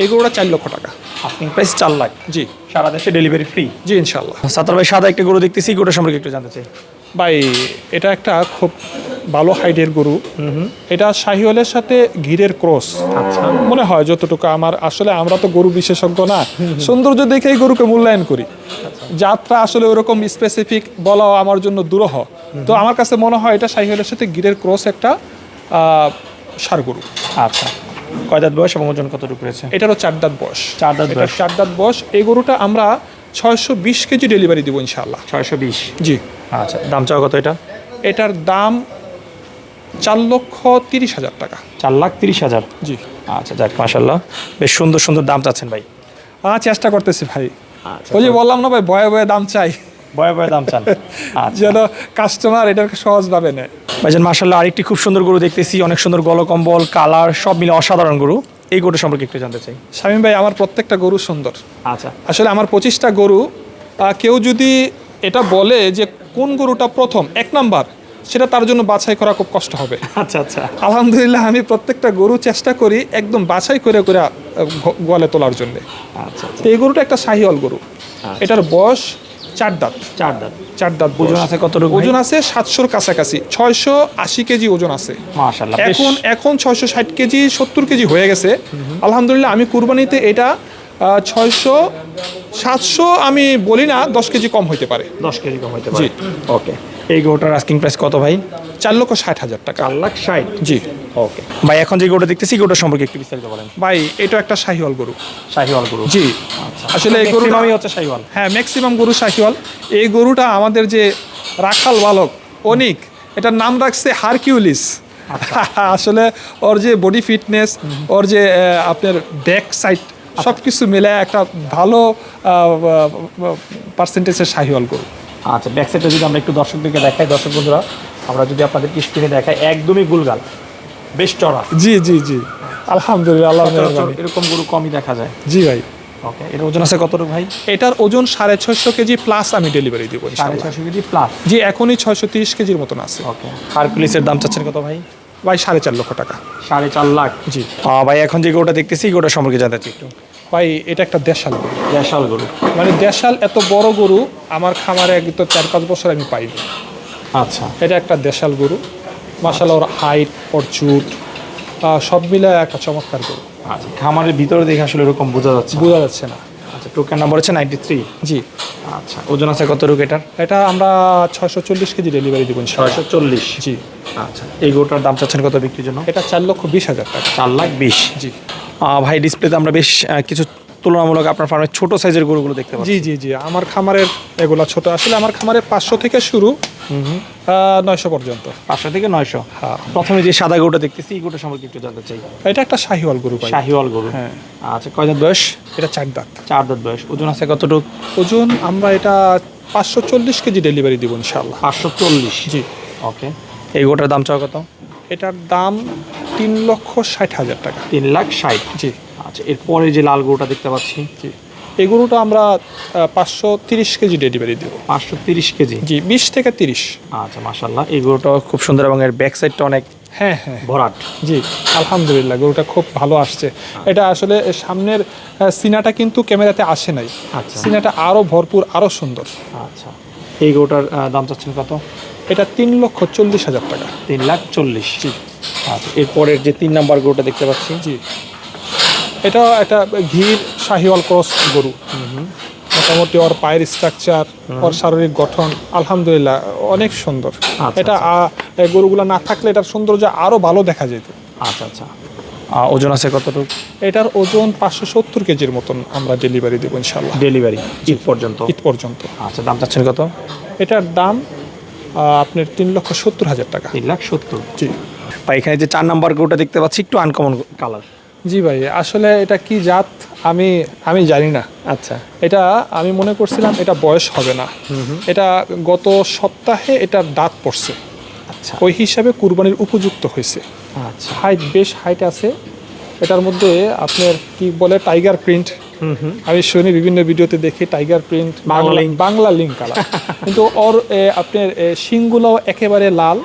[SPEAKER 1] এই গরুটা চার লক্ষ টাকা।
[SPEAKER 2] আপনি প্রাইস চার লাখ।
[SPEAKER 1] জি।
[SPEAKER 2] সারা দেশে ডেলিভারি ফ্রি
[SPEAKER 1] জি ইনশাল্লাহ
[SPEAKER 2] সাতার ভাই সাদা একটা গরু দেখতেছি গরুটার সম্পর্কে একটু জানতে চাই।
[SPEAKER 1] ভাই এটা একটা খুব ভালো হাইটের গরু। এটা শাহিওয়ালের সাথে ঘিরের ক্রস।
[SPEAKER 2] আচ্ছা।
[SPEAKER 1] মনে হয় যতটুকু আমার আসলে আমরা তো গরু বিশেষজ্ঞ না। সৌন্দর্য দেখেই গরুকে মূল্যায়ন করি। যাত্রা আসলে ওরকম স্পেসিফিক বলাও আমার জন্য দুরহ। তো আমার কাছে মনে হয় এটা শাহিওয়ালের সাথে গিরের ক্রস একটা সার গরু।
[SPEAKER 2] আচ্ছা। কয় দাঁত বয়স এবং ওজন কতটুকু রয়েছে?
[SPEAKER 1] এটারও চার দাঁত বয়স।
[SPEAKER 2] চার দাঁত বয়স।
[SPEAKER 1] চার দাঁত বয়স। এই গরুটা আমরা ছয়শো বিশ কেজি ডেলিভারি দিব ইনশাল্লাহ
[SPEAKER 2] ছয়শো বিশ।
[SPEAKER 1] জি।
[SPEAKER 2] আচ্ছা দাম চাওয়া কত এটা?
[SPEAKER 1] এটার দাম চার লক্ষ তিরিশ হাজার টাকা।
[SPEAKER 2] চার লাখ তিরিশ হাজার?
[SPEAKER 1] জি।
[SPEAKER 2] আচ্ছা যাক মাসাল্লাহ বেশ সুন্দর সুন্দর দাম চাচ্ছেন ভাই।
[SPEAKER 1] হ্যাঁ চেষ্টা করতেছি ভাই।
[SPEAKER 2] আচ্ছা।
[SPEAKER 1] ওই যে বললাম না ভাই বয়ে বয়ে দাম চাই।
[SPEAKER 2] বয়ে বয়ে দাম চান। আচ্ছা।
[SPEAKER 1] যেন কাস্টমার এটাকে সহজভাবে নেয়।
[SPEAKER 2] ভাইজান মাসাল্লাহ আরেকটি খুব সুন্দর গরু দেখতেছি। অনেক সুন্দর গলকম্বল কালার সব মিলে অসাধারণ গরু। এই গরু সম্পর্কে একটু জানতে চাই।
[SPEAKER 1] শামীম ভাই আমার প্রত্যেকটা গরু সুন্দর।
[SPEAKER 2] আচ্ছা।
[SPEAKER 1] আসলে আমার পঁচিশটা গরু কেউ যদি এটা বলে যে কোন গরুটা প্রথম? এক নাম্বার। সেটা তার জন্য বাছাই করা খুব কষ্ট হবে।
[SPEAKER 2] আচ্ছা আচ্ছা।
[SPEAKER 1] আলহামদুলিল্লাহ আমি প্রত্যেকটা গরু চেষ্টা করি একদম বাছাই করে করে গোয়ালে তোলার জন্য।
[SPEAKER 2] আচ্ছা
[SPEAKER 1] তো এই গরুটা একটা শাহিওয়াল গরু। এটার বয়স চার দাঁত।
[SPEAKER 2] চার দাঁত।
[SPEAKER 1] চার দাঁত
[SPEAKER 2] ওজন। আছে ভাই?
[SPEAKER 1] ওজন আছে সাতশোর কাছাকাছি। ছয়শো আশি কেজি ওজন আছে। এখন এখন ছয়শো ষাট কেজি সত্তর কেজি হয়ে গেছে। আলহামদুলিল্লাহ আমি কুরবানিতে এটা ছয়শো সাতশো আমি বলি না দশ কেজি কম হইতে পারে।
[SPEAKER 2] দশ কেজি কম হইতে
[SPEAKER 1] জি।
[SPEAKER 2] পারে ওকে। এই গরুটার আস্কিং প্রাইস কত ভাই?
[SPEAKER 1] চার লক্ষ ষাট হাজার টাকা।
[SPEAKER 2] চার লাখ ষাট?
[SPEAKER 1] জি।
[SPEAKER 2] ওকে। ভাই এখন যে গরুটা দেখতেছি গরুটার সম্পর্কে একটু বিস্তারিত বলেন।
[SPEAKER 1] ভাই এটা একটা শাহিওয়াল গরু।
[SPEAKER 2] শাহিওয়াল গরু।
[SPEAKER 1] জি। আসলে এই গরুটা
[SPEAKER 2] গরুটাই হচ্ছে শাহিওয়াল।
[SPEAKER 1] হ্যাঁ ম্যাক্সিমাম গরু শাহিওয়াল। এই গরুটা আমাদের যে রাখাল বালক অনিক এটার নাম রাখছে হারকিউলিস। আসলে ওর যে বডি ফিটনেস ওর যে আপনার ব্যাক সাইড সব কিছু মিলে একটা ভালো পার্সেন্টেজের শাহিওয়াল গরু।
[SPEAKER 2] আচ্ছা ব্যাক সাইডটা যদি আমরা একটু দর্শকদেরকে দেখাই দর্শক বন্ধুরা আমরা যদি আপনাদের স্ক্রিনে দেখাই একদমই গুলগাল বেশ চড়া।
[SPEAKER 1] জি জি জি। আলহামদুলিল্লাহ আল্লাহ মেহরবানি।
[SPEAKER 2] এরকম গরু কমই দেখা যায়।
[SPEAKER 1] জি ভাই।
[SPEAKER 2] ওকে এর ওজন আছে কতটুকু ভাই?
[SPEAKER 1] এটার ওজন সাড়ে ছয়শো কেজি প্লাস আমি ডেলিভারি দিব
[SPEAKER 2] সাড়ে। ছশো কেজি প্লাস
[SPEAKER 1] জি এখনই ছয়শো তিরিশ কেজির মতন আছে।
[SPEAKER 2] ওকে হারকুলিসের দাম চাচ্ছেন কত ভাই?
[SPEAKER 1] ভাই সাড়ে চার লক্ষ টাকা।
[SPEAKER 2] সাড়ে চার লাখ।
[SPEAKER 1] জি।
[SPEAKER 2] ভাই এখন যে গরুটা দেখতেছি গরুটা সম্পর্কে জানতে চাই একটু।
[SPEAKER 1] ভাই এটা একটা দেশাল গরু।
[SPEAKER 2] দেশাল গরু।
[SPEAKER 1] মানে দেশাল এত বড় গরু আমার খামারে এক তো চার পাঁচ বছর আমি পাইনি।
[SPEAKER 2] আচ্ছা।
[SPEAKER 1] এটা একটা দেশাল গরু। মাসাল ওর হাইট ওর চুট সব মিলে একটা চমৎকার গরু।
[SPEAKER 2] আচ্ছা খামারের ভিতরে দেখে আসলে এরকম বোঝা যাচ্ছে
[SPEAKER 1] বোঝা যাচ্ছে না।
[SPEAKER 2] আচ্ছা টোকেন নাম্বার হচ্ছে নাইনটি থ্রি
[SPEAKER 1] জি।
[SPEAKER 2] আচ্ছা ওজন আছে কত রুক এটার?
[SPEAKER 1] এটা আমরা ছয়শো চল্লিশ কেজি ডেলিভারি দেবো।
[SPEAKER 2] ছয়শো চল্লিশ?
[SPEAKER 1] জি।
[SPEAKER 2] আচ্ছা এই গরুটার দাম চাচ্ছেন কত বিক্রির জন্য?
[SPEAKER 1] এটা চার লক্ষ বিশ হাজার টাকা।
[SPEAKER 2] চার লাখ বিশ।
[SPEAKER 1] জি।
[SPEAKER 2] ভাই ডিসপ্লেতে আমরা বেশ কিছু তুলনামূলক আপনার ফার্মের ছোট সাইজের গরুগুলো দেখতে পাচ্ছি।
[SPEAKER 1] জি জি জি আমার খামারের এগুলো ছোট। আসলে আমার খামারে পাঁচশো থেকে শুরু নয়শো পর্যন্ত।
[SPEAKER 2] পাঁচশো থেকে নয়শো?
[SPEAKER 1] হ্যাঁ।
[SPEAKER 2] প্রথমে যে সাদা গরুটা দেখতেছি এই গরুটা সম্পর্কে একটু জানতে চাই।
[SPEAKER 1] এটা একটা শাহিওয়াল গরু
[SPEAKER 2] শাহিওয়াল গরু?
[SPEAKER 1] হ্যাঁ।
[SPEAKER 2] আচ্ছা কয় দাঁত বয়স?
[SPEAKER 1] এটা চার দাঁত।
[SPEAKER 2] চার দাঁত বয়স। ওজন আছে কতটুকু?
[SPEAKER 1] ওজন আমরা এটা পাঁচশো চল্লিশ কেজি ডেলিভারি দিব ইনশাল্লাহ
[SPEAKER 2] পাঁচশো চল্লিশ?
[SPEAKER 1] জি।
[SPEAKER 2] ওকে এই গোটার দাম চাও কত?
[SPEAKER 1] এটার দাম তিন লক্ষ ষাট হাজার টাকা।
[SPEAKER 2] তিন লাখ ষাট?
[SPEAKER 1] জি।
[SPEAKER 2] আচ্ছা এরপরে যে লাল গরুটা দেখতে পাচ্ছি?
[SPEAKER 1] জি। এই গরুটা আমরা পাঁচশো তিরিশ কেজি ডেলিভারি দেবো।
[SPEAKER 2] পাঁচশো তিরিশ কেজি?
[SPEAKER 1] জি বিশ থেকে তিরিশ।
[SPEAKER 2] আচ্ছা মাশাল্লাহ এই গরুটাও খুব সুন্দর এবং এর ব্যাক সাইডটা অনেক
[SPEAKER 1] হ্যাঁ হ্যাঁ।
[SPEAKER 2] ভরাট।
[SPEAKER 1] জি আলহামদুলিল্লাহ গরুটা খুব ভালো আসছে। এটা আসলে সামনের সিনাটা কিন্তু ক্যামেরাতে আসে নাই।
[SPEAKER 2] আচ্ছা।
[SPEAKER 1] সিনাটা আরও ভরপুর আরও সুন্দর।
[SPEAKER 2] আচ্ছা। এই গরুটার দাম চাচ্ছেন কত?
[SPEAKER 1] এটা তিন লক্ষ চল্লিশ হাজার টাকা।
[SPEAKER 2] তিন লাখ চল্লিশ। জি। আচ্ছা এরপরের যে তিন নাম্বার গরুটা দেখতে পাচ্ছি।
[SPEAKER 1] জি। এটা একটা ঘির শাহিওয়াল ক্রস গরু। মোটামুটি ওর পায়ের স্ট্রাকচার ওর শারীরিক গঠন আলহামদুলিল্লাহ অনেক সুন্দর।
[SPEAKER 2] আচ্ছা,
[SPEAKER 1] এটা আহ, গরুগুলো না থাকলে এটার সৌন্দর্য আরও ভালো দেখা যেত।
[SPEAKER 2] আচ্ছা আচ্ছা। ওজন আছে কতটুকু?
[SPEAKER 1] এটার ওজন পাঁচশো সত্তর কেজির মতন আমরা ডেলিভারি দেবো ইনশাল্লাহ
[SPEAKER 2] ডেলিভারি ঈদ পর্যন্ত?
[SPEAKER 1] ঈদ পর্যন্ত।
[SPEAKER 2] আচ্ছা দাম চাচ্ছেন কত?
[SPEAKER 1] এটার দাম আপনার তিন লক্ষ সত্তর হাজার টাকা।
[SPEAKER 2] তিন লাখ সত্তর।
[SPEAKER 1] জি।
[SPEAKER 2] বা এখানে যে চার নাম্বার গরুটা দেখতে পাচ্ছি একটু আনকমন কালার
[SPEAKER 1] জি ভাই আসলে এটা কি জাত আমি আমি জানি না।
[SPEAKER 2] আচ্ছা।
[SPEAKER 1] এটা আমি মনে করছিলাম এটা বয়স হবে না। এটা গত সপ্তাহে এটার দাঁত পড়ছে।
[SPEAKER 2] আচ্ছা।
[SPEAKER 1] ওই হিসাবে কুরবানির উপযুক্ত হয়েছে।
[SPEAKER 2] আচ্ছা।
[SPEAKER 1] হাইট বেশ হাইট আছে। এটার মধ্যে আপনার কি বলে টাইগার প্রিন্ট আমি শুনি বিভিন্ন ভিডিওতে দেখি tiger print
[SPEAKER 2] Bangla.
[SPEAKER 1] Bangla. Link colour. কিন্তু ওর আপনার এ, শিংগুলো একেবারে লাল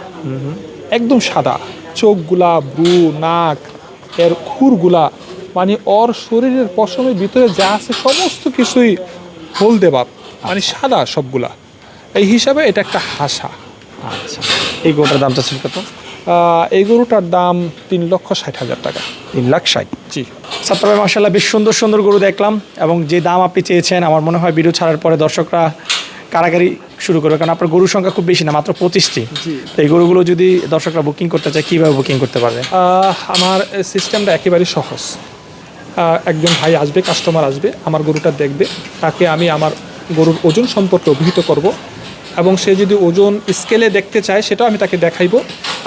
[SPEAKER 1] একদম সাদা। চোখগুলা ব্রু নাক এর খুরগুলা মানে ওর শরীরের পশমের ভিতরে যা আছে সমস্ত কিছুই হলদে বাপ মানে সাদা সবগুলা। এই হিসাবে এটা একটা হাসা।
[SPEAKER 2] আচ্ছা। এই গোটার দামটা চাচ্ছেন কত?
[SPEAKER 1] এই গরুটার দাম তিন লক্ষ ষাট হাজার টাকা।
[SPEAKER 2] তিন লাখ ষাট।
[SPEAKER 1] জি।
[SPEAKER 2] সাত্তার মার্শাল্লাহ বেশ সুন্দর সুন্দর গরু দেখলাম এবং যে দাম আপনি চেয়েছেন আমার মনে হয় ভিডিও ছাড়ার পরে দর্শকরা কারাগারি শুরু করবে কারণ আপনার গরুর সংখ্যা খুব বেশি না মাত্র পঁচিশটি। এই গরুগুলো যদি দর্শকরা বুকিং করতে চায় কীভাবে বুকিং করতে পারবে?
[SPEAKER 1] আমার সিস্টেমটা একেবারেই সহজ। একজন ভাই আসবে কাস্টমার আসবে আমার গরুটা দেখবে তাকে আমি আমার গরুর ওজন সম্পর্কে অভিহিত করব এবং সে যদি ওজন স্কেলে দেখতে চায় সেটাও আমি তাকে দেখাইব।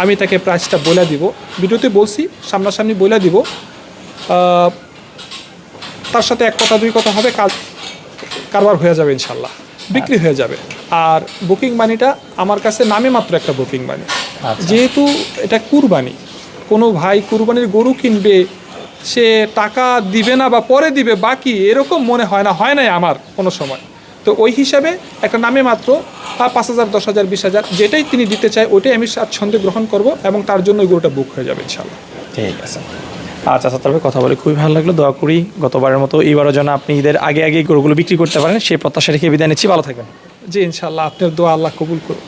[SPEAKER 1] আমি তাকে প্রাইসটা বলে দিব। ভিডিওতে বলছি সামনাসামনি বলে দিব। তার সাথে এক কথা দুই কথা হবে কাজ কারবার হয়ে যাবে ইনশাল্লাহ বিক্রি হয়ে যাবে। আর বুকিং মানিটা আমার কাছে নামে মাত্র একটা বুকিং মানি।
[SPEAKER 2] আচ্ছা।
[SPEAKER 1] যেহেতু এটা কুরবানি কোনো ভাই কুরবানির গরু কিনবে সে টাকা দিবে না বা পরে দিবে বাকি এরকম মনে হয় না হয় নাই আমার কোনো সময়। তো ওই হিসাবে একটা নামে মাত্র পাঁচ হাজার দশ হাজার বিশ হাজার যেটাই তিনি দিতে চায় ওইটাই আমি স্বাচ্ছন্দ্যে গ্রহণ করব এবং তার জন্য ওই গরুটা বুক হয়ে যাবে ইনশাল্লাহ
[SPEAKER 2] ঠিক আছে। আচ্ছা সাত্তার ভাই কথা বলে খুবই ভালো লাগল। দোয়া করি গতবারের মতো এইবারও যেন আপনি ঈদের আগে আগে গরুগুলো বিক্রি করতে পারেন। সেই প্রত্যাশা রেখে বিদায় নিচ্ছি। ভালো থাকবেন।
[SPEAKER 1] জি ইনশাল্লাহ আপনার দোয়া আল্লাহ কবুল করুন